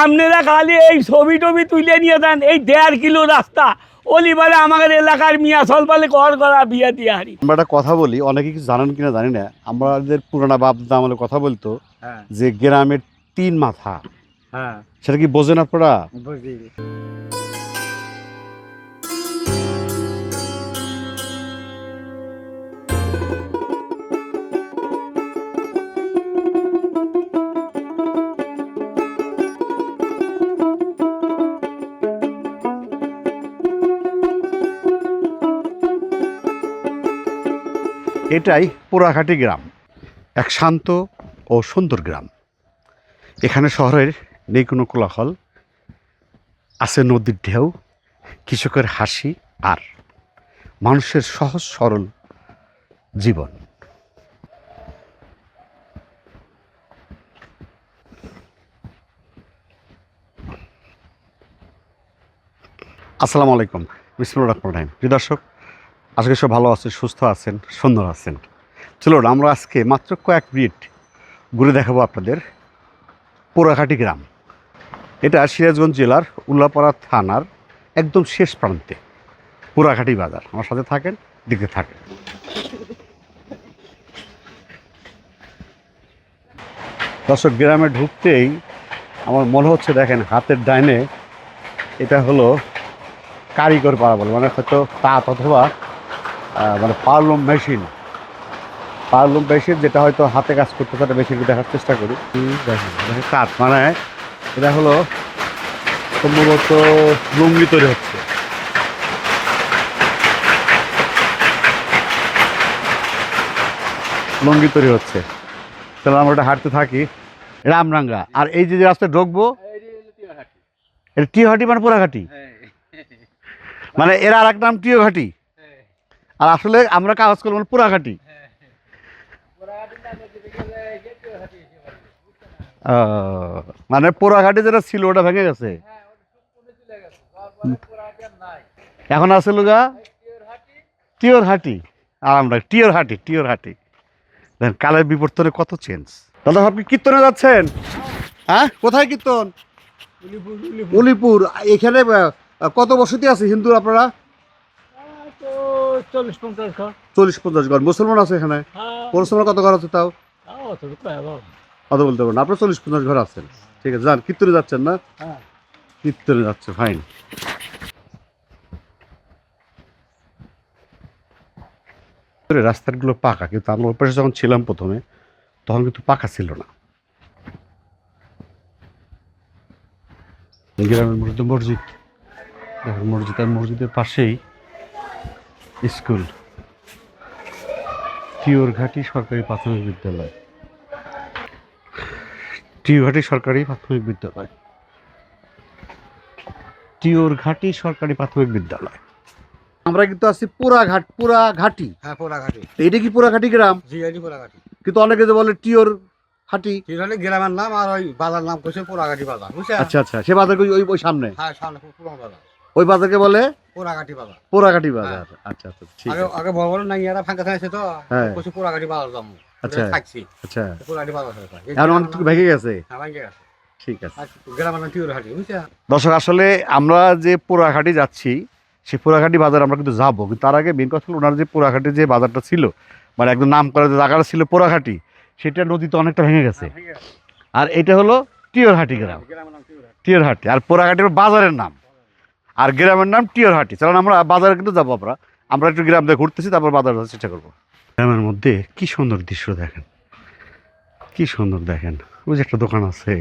আপনারা খালি এই ছবি টবি তুলে নিয়ে যান এই দেড় কিলো রাস্তা। অলিবারে আমাদের এলাকার মিয়া সলপালে ঘর করা বিয়া দিয়ে হারি আমরা একটা কথা বলি অনেকে কিছু জানেন কিনা জানি না। আমাদের পুরোনো বাপ দাদা আমাদের কথা বলতো হ্যাঁ। যে গ্রামের তিন মাথা। হ্যাঁ। সেটা কি বোঝেন আপনারা? বুঝলি এটাই পোড়াঘাটি গ্রাম, এক শান্ত ও সুন্দর গ্রাম। এখানে শহরের নেই কোনো কোলাহল, আছে নদীর ঢেউ, কৃষকের হাসি আর মানুষের সহজ সরল জীবন। আসসালামু আলাইকুম বিসমুর রহমান রাহিম। প্রিয় দর্শক আজকে সব ভালো আছেন, সুস্থ আছেন, সুন্দর আছেন। চলুন আমরা আজকে মাত্র কয়েক মিনিট ঘুরে দেখাবো আপনাদের পোড়াঘাটি গ্রাম। এটা সিরাজগঞ্জ জেলার উল্লাপাড়া থানার একদম শেষ প্রান্তে পোড়াঘাটি বাজার। আমার সাথে থাকেন, দেখতে থাকেন। দর্শক, গ্রামে ঢুকতেই আমার মনে হচ্ছে দেখেন হাতের ডাইনে এটা হলো কারিগর পাড়া বলে মানে হয়তো তাঁত অথবা মানে পারলুম মেশিন পারলুম মেশিন যেটা হয়তো হাতে কাজ করতে পারে মেশিনকে দেখার চেষ্টা করি। তাঁত মানে এটা হলো সম্ভবত লুঙ্গি তৈরি হচ্ছে। লুঙ্গি তৈরি হচ্ছে। তাহলে আমরা ওটা হাঁটতে থাকি। রামরাঙ্গা। আর এই যে যে রাস্তায় ঢুকবো এটা টিওহাটি মানে পোড়াঘাটি মানে এর আর এক নাম টিওঘাটি আর আসলে আমরা কাগজ করলাম মানে পুরাঘাটি। মানে পোড়াঘাটি যেটা ছিল ওটা ভেঙে গেছে? এখন আছে লুগা? টিওর হাটি আর আমরা টিওর হাটি টিওর হাটি দেখেন কালের বিবর্তনে কত চেঞ্জ দাদা, আপনি কীর্তনে যাচ্ছেন? হ্যাঁ কোথায় কীর্তন? উলিপুর। এখানে কত বসতি আছে হিন্দুর আপনারা? চল্লিশ পঞ্চাশ ঘর। মুসলমান আছে এখানে? মুসলমান কত ঘর আছে তাও? কত বলতে পারবেন আপনার চল্লিশ পঞ্চাশ ঘর আছেন। ঠিক আছে যান কীর্তনে যাচ্ছেন না? হ্যাঁ। কীর্তনে যাচ্ছে ফাইন। রাস্তাগুলো পাকা কিন্তু আমরা ওই পাশে যখন ছিলাম প্রথমে তখন কিন্তু পাকা ছিল না। গ্রামের মসজিদ মসজিদ। দেখেন মসজিদ আর মসজিদের পাশেই স্কুল। টিওরঘাটি সরকারি প্রাথমিক বিদ্যালয়। টিওরঘাটি সরকারি প্রাথমিক বিদ্যালয়। টিওরঘাটি সরকারি প্রাথমিক বিদ্যালয়। আমরা কিন্তু আছি পুরাঘাট পুরাঘাটি। হ্যাঁ পোড়াঘাটি এটা কি পুরাঘাটি গ্রাম? জিআইডি পোড়াঘাটি কিন্তু অনেকে যে বলে টিওর হাটি হলে গ্রামের নাম আর ওই বাজার নাম করছে পোড়াঘাটি বাজার বুঝছে আচ্ছা আচ্ছা সে বাজার ওই ওই- ওই সামনে? হ্যাঁ সামনে পুরনো বাজার। ওই বাজারকে বলে? পোড়াঘাটি বাজার। পোড়াঘাটি বাজার। আচ্ছা আচ্ছা ঠিক আগে আগে বড় বড় নাইয়ারা ফাঁকা থাকছে তো হ্যাঁ। করছে পোড়াঘাটি বাজার যাব। আচ্ছা। থাকছি। আচ্ছা। পোড়াঘাটি বাজার হয়ে এখন ভেঙে গেছে? হ্যাঁ, ভেঙে গেছে। ঠিক আছে। দর্শক আসলে আমরা যে পোড়াঘাটি যাচ্ছি সেই পোড়াঘাটি বাজার আমরা কিন্তু যাব। কিন্তু তার আগে মেন কথা হলো ওনার যে পোড়াঘাটি যে বাজারটা ছিল মানে একদম নাম করা যে জায়গাটা ছিল পোড়াঘাটি সেটা নদীতে অনেকটা ভেঙে গেছে। আর এটা হলো টিওরহাটি গ্রাম। নাম আর পোড়াঘাটি বাজারের নাম। আর গ্রামের নাম টিয়রহাটি। চলেন আমরা বাজারে কিন্তু যাব আমরা। আমরা একটু গ্রাম দিয়ে ঘুরতেছি, তারপর বাজার যাওয়ার চেষ্টা করব। গ্রামের মধ্যে কি সুন্দর দৃশ্য দেখেন। কি সুন্দর দেখেন। ওই যে একটা দোকান আছে।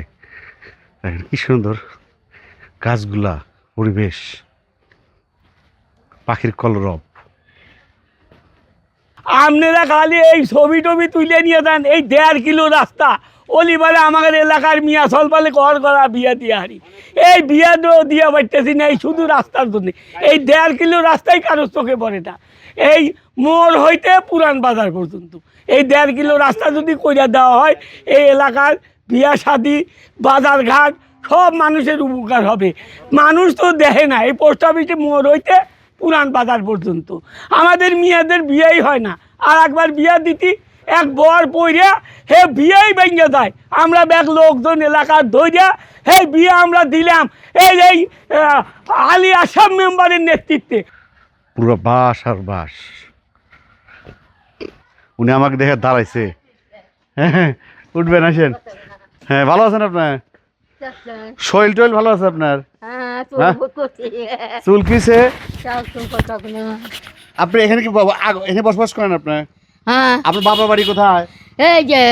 দেখেন কি সুন্দর গাছগুলা, পরিবেশ। পাখির কলরব। আপনারা খালি এই ছবি টবি তুলে নিয়ে যান, এই দেড় কিলো রাস্তা। অলিবারে আমাদের এলাকার মিয়া সলপালে ঘর করা বিয়া দিয়ে হারি। এই বিয়া দিয়া পাইতেছি না, এই শুধু রাস্তার জন্য। এই দেড় কিলো রাস্তাই কারোর চোখে পড়ে না। এই মোড় হইতে পুরান বাজার পর্যন্ত। এই দেড় কিলো রাস্তা যদি কইরা দেওয়া হয়, এই এলাকার বিয়া শাদি বাজার ঘাট, সব মানুষের উপকার হবে। মানুষ তো দেখে না, এই পোস্ট অফিসে মোড় হইতে পুরান বাজার পর্যন্ত। আমাদের মেয়েদের বিয়েই হয় না। আর একবার বিয়া দিতি, এক বর পইরা হে বিয়েই ভেঙে যায়। আমরা ব্যাগ লোকজন এলাকার ধৈর্য হে বিয়ে আমরা দিলাম। এই এই আলী আসাম মেম্বারের নেতৃত্বে। পুরো বাস আর বাস। উনি আমাকে দেখে দাঁড়াইছে। হ্যাঁ উঠবেন, আসেন। হ্যাঁ ভালো আছেন আপনার? শরীর টইল ভালো আছে আপনার? হ্যাঁ হ্যাঁ? চুল বলে। আপনি এখানে কি এখানে বসবাস করেন আপনার হ্যাঁ। আপনার বাবার বাড়ি কোথায়? এই যে।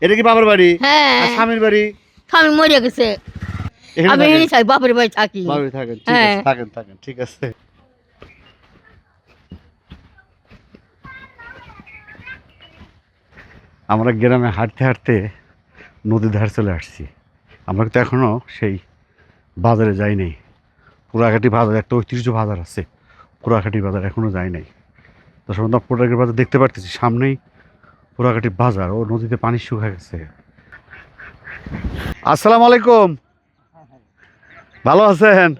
এটা কি বাবার বাড়ি? হ্যাঁ। আর স্বামীর বাড়ি? স্বামী মরে গেছে। আমি বাপের বাড়ি থাকি। হ্যাঁ। থাকেন থাকেন ঠিক আছে। আমরা গ্রামে হাঁটতে হাঁটতে নদীর ধারে চলে আসছি। আমরা কিন্তু এখনও সেই বাজারে যাই নাই। পুরাঘাটি বাজার একটা ঐতিহ্য বাজার আছে। পুরাঘাটি বাজার এখনও যাই নাই। তো সন্ধ্যা পুরাঘাটি বাজার দেখতে পারতেছি সামনেই পুরাঘাটি বাজার ও নদীতে পানি শুকা গেছে। আসসালামু আলাইকুম। ভালো আছেন?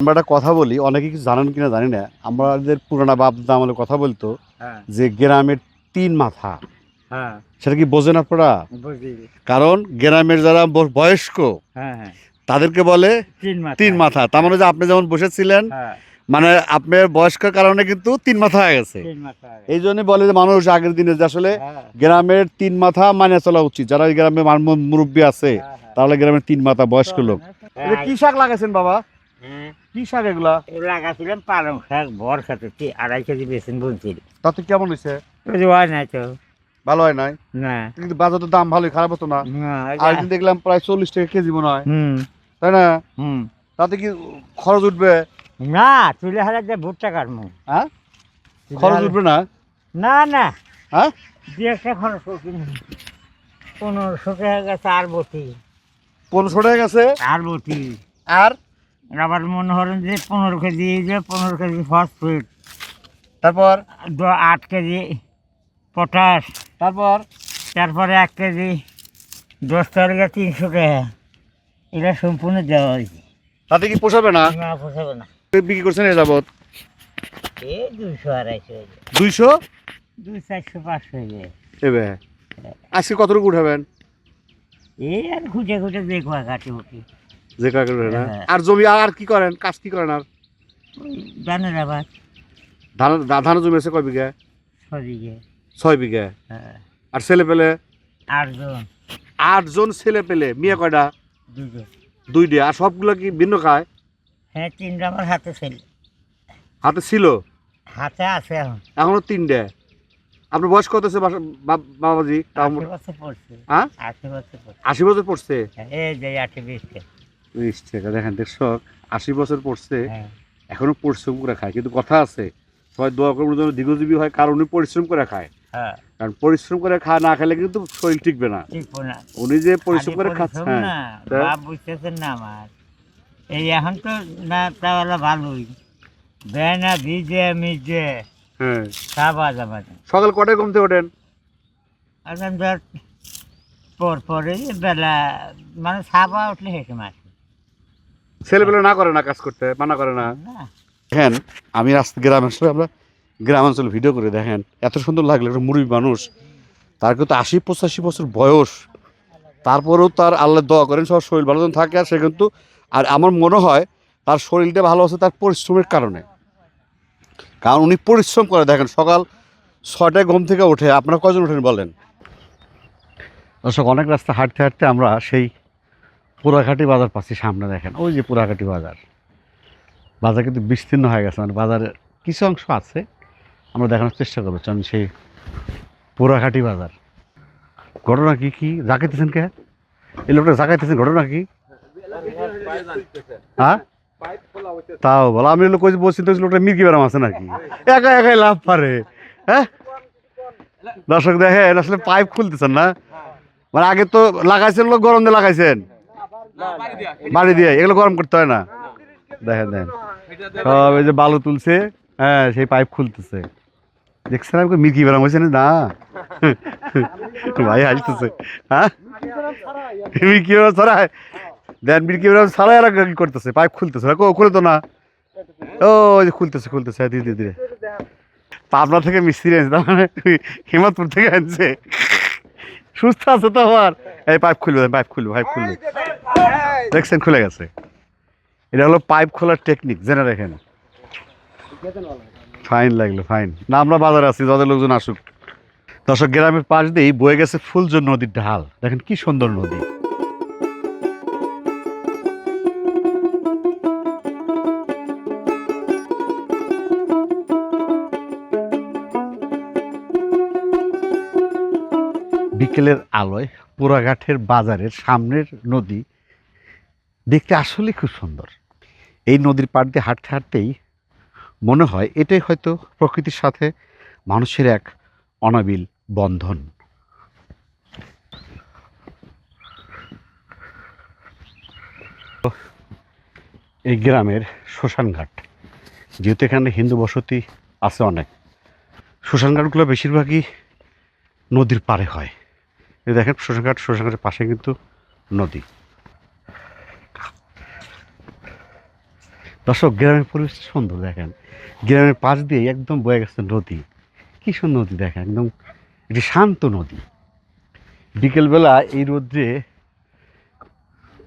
আমরা একটা কথা বলি অনেকে কিছু জানেন কিনা জানি না আমাদের পুরানা বাপ আমলে কথা বলতো হ্যাঁ। যে গ্রামের তিন মাথা। হ্যাঁ। সেটা কি বোঝেন আপনারা? কারণ গ্রামের যারা বয়স্ক হ্যাঁ হ্যাঁ। তাদেরকে বলে তিন মাথা। তার মানে যে আপনি যেমন বসেছিলেন হ্যাঁ। মানে আপনার বয়স্কের কারণে কিন্তু তিন মাথা হয়ে গেছে। এই জন্য বলে যে মানুষ আগের দিনে যে আসলে গ্রামের তিন মাথা মানে চলা উচিত। যারা এই গ্রামে মুরব্বী আছে তাহলে গ্রামের তিন মাথা বয়স্ক লোক। কি শাক লাগাইছেন বাবা? কি শাক এগুলা? লাগাছিলাম পালং শাক ভর সাথে আড়াই কেজি বেসন বলছিল। তাতে কেমন হয়েছে হয় তো। ভালো হয় নাই? না। কিন্তু বাজারের দাম ভালোই খারাপ হতো না। আর দেখলাম প্রায় চল্লিশ টাকা কেজি মনে হয়। তাই না? হুম। তাতে কি খরচ উঠবে? না চুলে হাজার যে ভুট্টা কাটবো। হ্যাঁ? খরচ উঠবে না? না না। হ্যাঁ? দু একটা খরচ পনেরোশো টাকা গেছে আর বটি। পনেরোশো টাকা গেছে? আর বটি। আর? আবার মনে করেন যে পনেরো কেজি যে পনেরো কেজি ফসফেট তারপর? আট কেজি পটাশ। তারপর তারপরে এক কেজি দশ তারিখে তিনশো টাকা। এটা সম্পূর্ণ দেওয়া হয়েছে। তাতে কি পোষাবে না? না পোষাবে না। বিক্রি করছেন এ যাবৎ? এই দুইশো আড়াইশো দুইশো? দুই চারশো পাঁচশো হয়ে যায়। এবে আজকে কতটুকু উঠাবেন? এই আর খুঁজে খুঁজে দেখব কাটি উঠি যে কাকে না? হ্যাঁ। আর জমি আর কি করেন? কাজ কি করেন আর? জানের আবার ধান ধা- ধান জমি আছে কয় বিঘা? সদিকে ছয় বিঘা? হ্যাঁ। আর ছেলে পেলে? আটজন। আটজন ছেলে পেলে মেয়ে কয়টা? দুই দুইটা। আর সবগুলো কি ভিন্ন খায়? হ্যাঁ তিনটা আমার হাতে ছিল। হাতে ছিল? হাতে আছে এখন। এখনও তিনটে। আপনার বয়স কত আছে বাবাজি? আশি বছর পড়ছে। হ্যাঁ? আশি বছর পড়ছে। আশি বছর পড়ছে? এই যে আটে বিশটা বিশ টাকা। দেখেন দর্শক আশি বছর পড়ছে। হ্যাঁ। এখনও পরিশ্রম করে খায়। কিন্তু কথা আছে সবাই দোয়া করব যেন দীর্ঘজীবী হয় কারণ উনি পরিশ্রম করে খায়। হ্যাঁ। কারণ পরিশ্রম করে খা না খেলে কিন্তু শরীর টিকবে না। ঠিক না। উনি যে পরিশ্রম করে পরিশ্রম খাচ্ছে হ্যাঁ। না বাপ বুঝতেছেন না আমার। এই এখন তো না তাহলে ভালোই। দেয় না ভিজে মিজে হ্যাঁ। তা বাজা বাজা। সকাল কটায় ঘুম থেকে ওঠেন? এখন ধর পর পরে বেলা মানে সাবা উঠলে হেঁটে মাসে ছেলেপেলে না করে না কাজ করতে মানা করে না? দেখেন আমি রাস্তা গ্রামের আসলে আমরা গ্রামাঞ্চলে ভিডিও করে দেখেন। এত সুন্দর লাগল, একটা মুরবি মানুষ। তার কিন্তু আশি, পঁচাশি বছর বয়স। তারপরেও তার আল্লাহ দোয়া করেন সব শরীর ভালো থাকে। আর সে কিন্তু আর আমার মনে হয় তার শরীরটা ভালো আছে তার পরিশ্রমের কারণে। কারণ উনি পরিশ্রম করে। দেখেন, সকাল ছয়টায় ঘুম থেকে ওঠে আপনারা কজন ওঠেন বলেন? দর্শক, অনেক রাস্তা হাঁটতে হাঁটতে আমরা সেই পুরাঘাটি বাজার পাচ্ছি সামনে দেখেন। ওই যে পুরাঘাটি বাজার। বাজার কিন্তু বিস্তীর্ণ হয়ে গেছে। মানে বাজারের কিছু অংশ আছে আমরা দেখানোর চেষ্টা করব, চলুন সেই পোড়াঘাটি বাজার। ঘটনা কি কি? জাকাইতেছেন কে? এই লোকটা জাকাইতেছেন ঘটনা কি? হ্যাঁ? তাও বলো, আমি লোক বলছি তো লোকটা মির্কি বেরাম আছে নাকি? একা একাই লাভ পারে হ্যাঁ? দর্শক দেখেন আসলে পাইপ খুলতেছেন না? মানে আগে তো লাগাইছেন লোক, গরম দিয়ে লাগাইছেন। বাড়ি দিয়ে, এগুলো গরম করতে হয় না? দেখেন দেখেন। সব এই যে বালু তুলছে হ্যাঁ সেই পাইপ খুলতেছে। দেখছেন আমাকে মির্কি বেরাম হয়েছে না। ভাই হাসতেছে হ্যাঁ? মির্কি বেরাম ছড়ায় দেন মির্কি বেরাম ছাড়াই আর করতেছে। পাইপ খুলতেছে। কো খুলে তো না। ও খুলতেছে খুলতেছে। হ্যাঁ, ধীরে ধীরে পাবনা থেকে মিস্ত্রি আনছে তার মানে হিমাদপুর থেকে আনছে। সুস্থ আছে তো আমার এই পাইপ খুলবে পাইপ খুলবে পাইপ খুলবে। দেখছেন খুলে গেছে। এটা হলো পাইপ খোলার টেকনিক জেনে রাখেন ফাইন লাগল ফাইন না, আমরা বাজারে আছি যাদের লোকজন আসুক। দর্শক, গ্রামের পাশ দিয়েই বয়ে গেছে ফুলজোর নদীর ঢাল। দেখেন কি সুন্দর নদী। বিকেলের আলোয় পোড়াঘাটের বাজারের সামনের নদী দেখতে আসলে খুব সুন্দর। এই নদীর পাড় দিয়ে হাঁটতে হাঁটতেই মনে হয় এটাই হয়তো প্রকৃতির সাথে মানুষের এক অনাবিল বন্ধন। এই গ্রামের শ্মশানঘাট, যেহেতু এখানে হিন্দু বসতি আছে অনেক, শ্মশানঘাটগুলো বেশিরভাগই নদীর পাড়ে হয়। দেখেন, শ্মশানঘাট, শ্মশানঘাটের পাশে কিন্তু নদী। দর্শক, গ্রামের পরিবেশ সুন্দর, দেখেন। গ্রামের পাশ দিয়ে একদম বয়ে গেছে নদী। কি সুন্দর নদী, দেখেন, একদম এটি শান্ত নদী। বিকেলবেলা এই রোদ্রে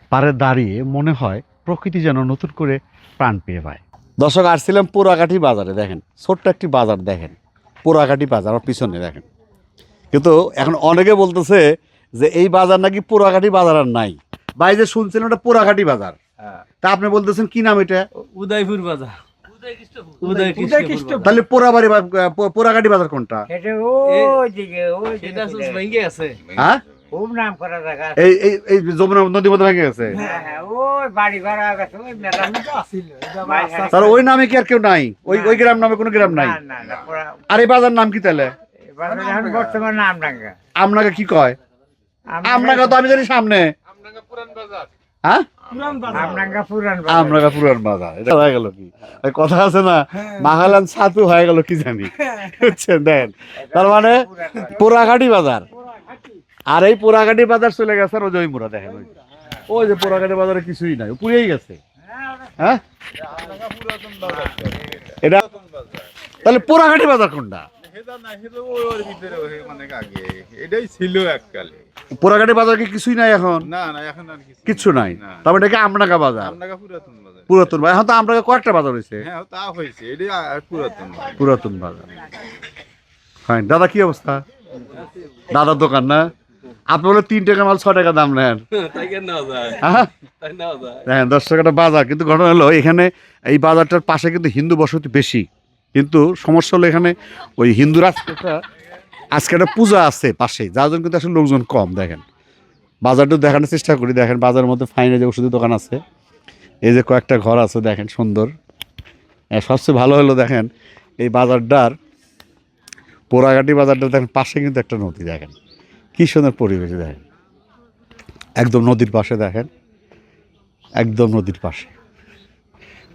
পারে দাঁড়িয়ে মনে হয় প্রকৃতি যেন নতুন করে প্রাণ পেয়ে পায়। দর্শক, আসছিলাম পোড়াকাঠি বাজারে, দেখেন। ছোট্ট একটি বাজার, দেখেন। পোড়াকাঠি বাজার আমার পিছনে, দেখেন। কিন্তু এখন অনেকে বলতেছে যে, এই বাজার নাকি পোড়াকাঠি বাজার আর নাই। ভাই যে শুনছিলেন ওটা পোড়াকাঠি বাজার। তা আপনি বলতেছেন কি নাম এটা? উদয়পুর বাজার। তাহলে পোড়াবাড়ি বাজার কোনটা? ওই দিকে ওই এটা দিকে ভেঙে আছে হ্যাঁ? খুব নাম করা জায়গা এই এই এই যমুনা নদী মধ্যে ভেঙে গেছে? হ্যাঁ, হ্যাঁ, ওই বাড়ি ঘর গেছে ওই নামে কি আর কেউ নাই? ওই ওই গ্রাম নামে কোনো গ্রাম নাই? আর এই বাজার নাম কি তাহলে? আপনাকে কি কয়? আপনাকে তো আমি জানি সামনে। হ্যাঁ? আমরা পুরান বাজার। এটা হয়ে গেল কি? কথা আছে না মাহালান ছাতু হয়ে গেল কি জানি। বুঝছেন দেন। তার মানে পোড়াঘাটি বাজার। আর এই পোড়াঘাটি বাজার চলে গেছে ওই যে ওই মুড়া দেখেন যে। ওই যে পোড়াঘাটি বাজারে কিছুই নাই পুড়েই গেছে। হ্যাঁ? এটা তাহলে পোড়াঘাটি বাজার কোনটা? মানে আগে। এটাই ছিল এককালে। পোড়াঘাটি বাজার কি কিছুই নাই এখন? না না এখন আর কিছু কিচ্ছু নাই তবে এটাকে আমনাকা বাজার? পুরাতন বাজার। পুরাতন বাজার। এখন তো কয়েকটা বাজার হয়েছে হ্যাঁ তা হয়েছে এটাই পুরাতন বাজার। পুরাতন বাজার। ফাইন। দাদা কি অবস্থা? দাদার দোকান না? আপনি বলে তিন টাকা মাল ছ টাকা দাম নেন। তাই কেন নেওয়া যায়? হ্যাঁ? দশ টাকাটা বাজার। কিন্তু ঘটনা হলো এখানে এই বাজারটার পাশে কিন্তু হিন্দু বসতি বেশি। কিন্তু সমস্যা হলো এখানে ওই হিন্দু রাস্তাটা আজকে একটা পূজা আছে পাশে যার জন্য কিন্তু আসলে লোকজন কম, দেখেন। বাজারটা দেখানোর চেষ্টা করি, দেখেন বাজারের মধ্যে ফাইনে যে ওষুধের দোকান আছে, এই যে কয়েকটা ঘর আছে, দেখেন সুন্দর। আর সবচেয়ে ভালো হলো, দেখেন, এই বাজারটার পোড়াঘাটি বাজারটা দেখেন, পাশে কিন্তু একটা নদী, দেখেন। কি সুন্দর পরিবেশ, দেখেন। একদম নদীর পাশে, দেখেন। একদম নদীর পাশে।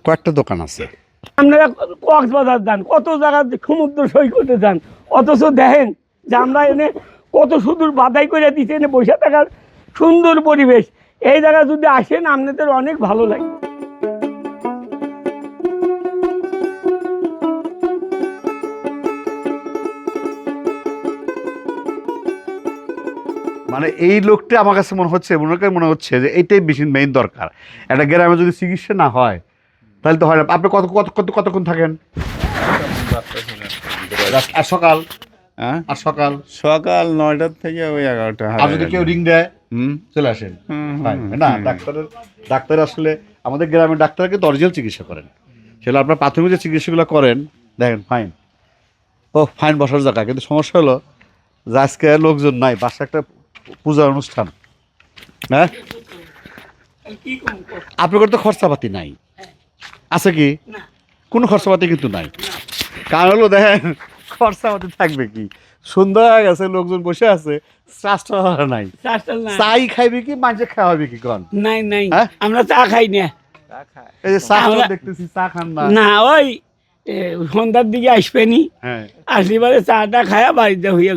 কয়েকটা দোকান আছে। আপনারা কক্সবাজার যান, কত জায়গা সমুদ্র সৈকতে যান, অথচ দেখেন যে আমরা এনে কত সুদূর বাধাই করে দিচ্ছে এনে বসে থাকার সুন্দর পরিবেশ। এই জায়গা যদি আসেন, আপনাদের অনেক ভালো লাগবে মানে এই লোকটা আমার কাছে মনে হচ্ছে, মনে মনে হচ্ছে যে এইটাই বেশি মেইন দরকার। একটা গ্রামে যদি চিকিৎসা না হয় তাহলে তো হয় না। আপনি কত কত কত কতক্ষণ থাকেন? আর সকাল। হ্যাঁ? আর সকাল। সকাল নয়টার থেকে ওই এগারোটা আর যদি কেউ রিং দেয় হুম। চলে আসেন। হুম, না ডাক্তারের ডাক্তার আসলে আমাদের গ্রামের ডাক্তার কিন্তু চিকিৎসা করেন। সেগুলো আপনার প্রাথমিক যে চিকিৎসাগুলো করেন দেখেন ফাইন ও ফাইন বসার জায়গা। কিন্তু সমস্যা হলো যে আজকে লোকজন নাই বাসা একটা পূজার অনুষ্ঠান। হ্যাঁ? আপনার তো খরচাপাতি নাই। আছে কি? কোনো খরচাপাতি কিন্তু নাই। কারণ হলো দেখেন খরচাপাতি থাকবে কি? সুন্দর হয়ে গেছে লোকজন বসে আছে চাষটা নাই। চাই খাইবে কি মাঝে খাওয়াবে কি কন? নাই নাই। হ্যাঁ? আমরা চা খাই না। এই যে চা আমরা- দেখতেছি চা খান না। না ওই সন্ধ্যার দিকে আসবেনি হ্যাঁ। আসলে পরে চাটা খায়া বাড়িতে হইয়া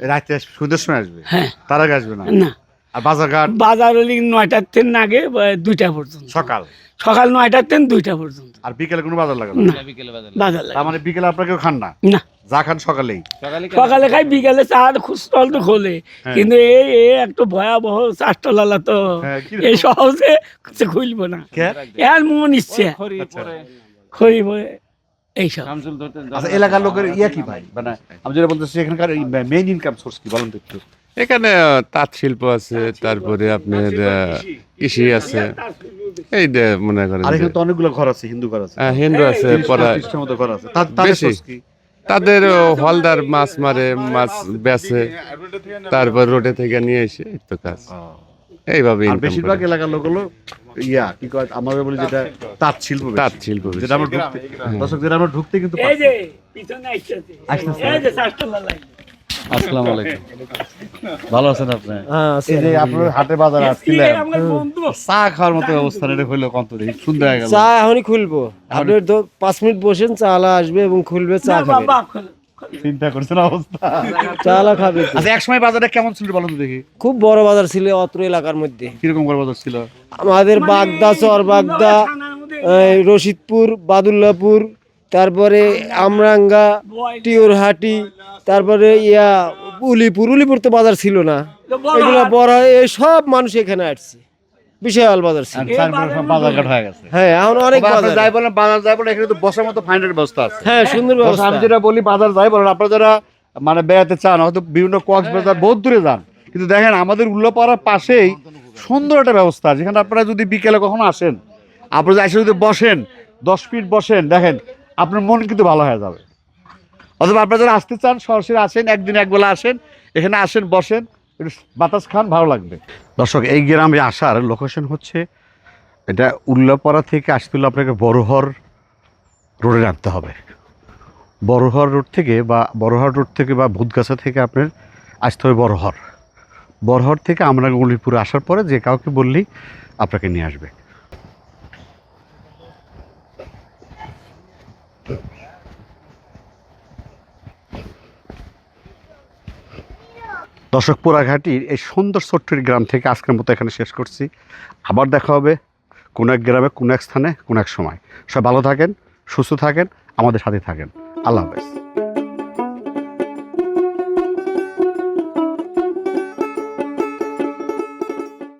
রাতে সময় আসবে? হ্যাঁ। তার আগে আসবে না? না। আর বাজার ঘাট বাজার হলে নয়টার থেকে আগে দুইটা পর্যন্ত। সকাল? সকাল নয়টার থেকে দুইটা পর্যন্ত। আর বিকেলে কোনো বাজার লাগে না? না বিকেলে বাজার বাজার লাগে। তার মানে বিকেলে আপনার কেউ খান না? না। যা খান সকালেই? সকালে খাই বিকালে চা স্টল তো খোলে। কিন্তু এই একটু ভয়াবহ চারটলালা তো হ্যাঁ, এই সহজে কিছু খুলবো না। এর মন ইচ্ছে। খড়ি বয়ে এইসব। আচ্ছা এলাকার লোকের ইয়া কি ভাই? মানে আমি যেটা বলতেছি এখানকার মেইন ইনকাম সোর্স কি? বলুন তো একটু। এখানে তাঁত শিল্প আছে তারপরে আপনার কৃষি। আছে। এই যে মনে করেন আর এখানে তো অনেকগুলো ঘর আছে হিন্দু ঘর আছে। আহ, হিন্দু আছে তিরিশ পরা পঁয়ত্রিশটার মতো ঘর আছে। তাদের বেশি। তাদের হলদার মাছ মারে মাছ বেচে তারপর রোডে থেকে নিয়ে এসে তো কাজ। এইভাবে বেশিরভাগ এলাকার লোক হলো ইয়া কি কয় আমরা বলি যেটা তাঁত শিল্প। তাঁত শিল্প যেটা আমরা ঢুকতে দর্শক যেটা আমরা ঢুকতে কিন্তু এই যে পিছনে আসতেছে আসসালামু আলাইকুম। ভালো আছেন আপনি? এই যে আপনার হাটে বাজারে আসছিলেন। চা খাওয়ার মতো অবস্থা এটা হইল কত দেখি সুন্দর হয়ে গেল। চা এখনই খুলবো। আপনি দো- পাঁচ মিনিট বসেন চা আলা আসবে এবং খুলবে চা না, খাবে। বাবা চিন্তা করছেন অবস্থা। চা আলা খাবে তো। আচ্ছা এক সময় বাজারটা কেমন ছিল বলুন দেখি? খুব বড় বাজার ছিল অত্র এলাকার মধ্যে। কীরকম বড় বাজার ছিল? আমাদের বাগদা চর বাগদা রশিদপুর বাদুল্লাপুর তারপরে আমরাঙ্গা টিওরহাটি তারপরে ইয়া উলিপুর উলিপুর তো বাজার ছিল না। এগুলো বড় এই সব মানুষ এখানে আসছে। বিশাল বাজার ছিল। হয়ে গেছে। হ্যাঁ এখন অনেক বাজার যাই বলেন বাজার যাই বলেন এখানে তো বসার মতো ফাইনের ব্যবস্থা আছে। হ্যাঁ সুন্দর ব্যবস্থা। আমি যেটা বলি বাজার যাই বলেন আপনারা যারা মানে বেড়াতে চান হয়তো বিভিন্ন কক্সবাজার বহুত দূরে যান কিন্তু দেখেন আমাদের উল্লাপাড়ার পাশেই সুন্দর একটা ব্যবস্থা যেখানে আপনারা যদি বিকেলে কখনো আসেন আপনারা এসে যদি বসেন দশ মিনিট বসেন দেখেন আপনার মন কিন্তু ভালো হয়ে যাবে। অথবা আপনারা যারা আসতে চান, সরাসরি আসেন, একদিন একবেলা আসেন, এখানে আসেন, বসেন বাতাস খান, ভালো লাগবে। দর্শক, এই গ্রামে আসার লোকেশন হচ্ছে, এটা উল্লাপাড়া থেকে আসতে হলে আপনাকে বড়হর রোডে নামতে হবে। বড়হর রোড থেকে বা বড়হর রোড থেকে বা ভূতগাছা থেকে আপনার আসতে হবে বড়হর। বড়হর থেকে আমরা গলিপুরে আসার পরে যে কাউকে বললেই আপনাকে নিয়ে আসবে। দর্শক, পোড়াঘাটির এই সুন্দর ছোট্ট গ্রাম থেকে আজকের মতো এখানে শেষ করছি। আবার দেখা হবে কোনো এক গ্রামে, কোনো এক স্থানে, কোনো এক সময়। সব ভালো থাকেন, সুস্থ থাকেন, আমাদের সাথে থাকেন। আল্লাহ হাফেজ।